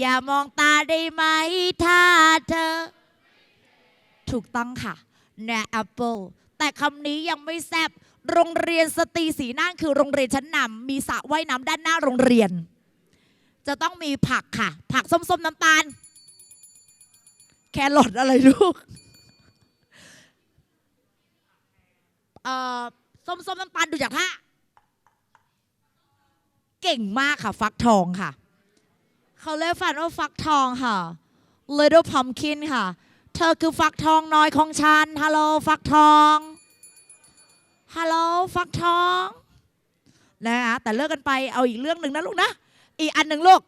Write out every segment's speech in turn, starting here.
อย่ามองตาได้ไหมถ้าเธอ ถูกต้องค่ะแนแอปเปิลแต่คำนี้ยังไม่แซบโรงเรียนสตรีสีน่านคือโรงเรียนชั้นนำมีสระว่ายน้ำด้านหน้าโรงเรียน จะต้องมีผักค่ะ ผักส้มๆน้ำตาล แครอทอะไรลูกเอ่อส้มๆน้ำตาลดูจากท่าเก่งมากค่ะ ฟักทองค่ะ เขาเรียฝันว่าฟักทองค่ะ little pumpkin ค่ะ เธอคือฟักทองน้อยของฉันฮัลโหลฟักทองฮัลโหลฟักทองนะคะแต่เลิกกันไปเอาอีกเรื่องหนึ่งนะลูกนะ อีกอันหนึ่งลูก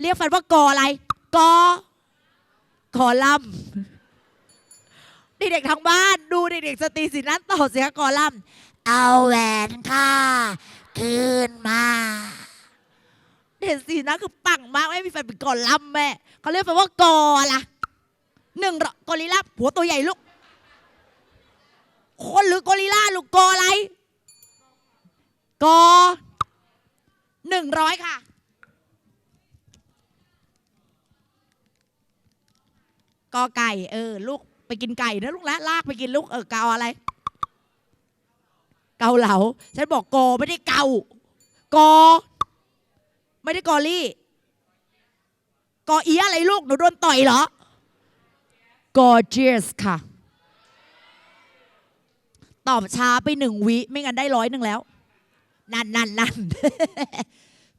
เรียกแฟนว่ากออะไรกอกอลัมน์เด็กๆทางบ้านดูเด็กๆสตรีสินั้นต่อเสียกอลัมน์เอาแหวนค่ะคืนมาเด็ก สีนะคือปังมากไม่มีแฟนเป็นกอลัมแม่เขาเรียกแฟนว่ากออะหนึ่งร้อยกอริลลาหัวตัวใหญ่ลูก คนหรือกอริลลาลูกกออะไร กอหนึ่งร้อยค่ะกอไก่ เออ ลูกไปกินไก่นะลูกนะลากไปกินลูกเออเกาอะไร เกาเหลาฉันบอกกอไม่ได้เกากอ ไม่ได้กอลี่กอเอียอะไรลูกหนูโดนต่อยเหรอ gorgeous ค่ะ ตอบช้าไปหนึ่งวิ ไม่งั้นได้ร้อยหนึ่งแล้ว นั่นนั่นนั่น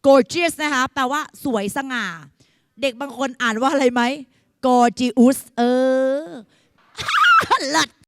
gorgeous นะคะแปลว่าสวยสง่า เด็กบางคนอ่านว่าอะไรไหม gorgeous เออเลิศ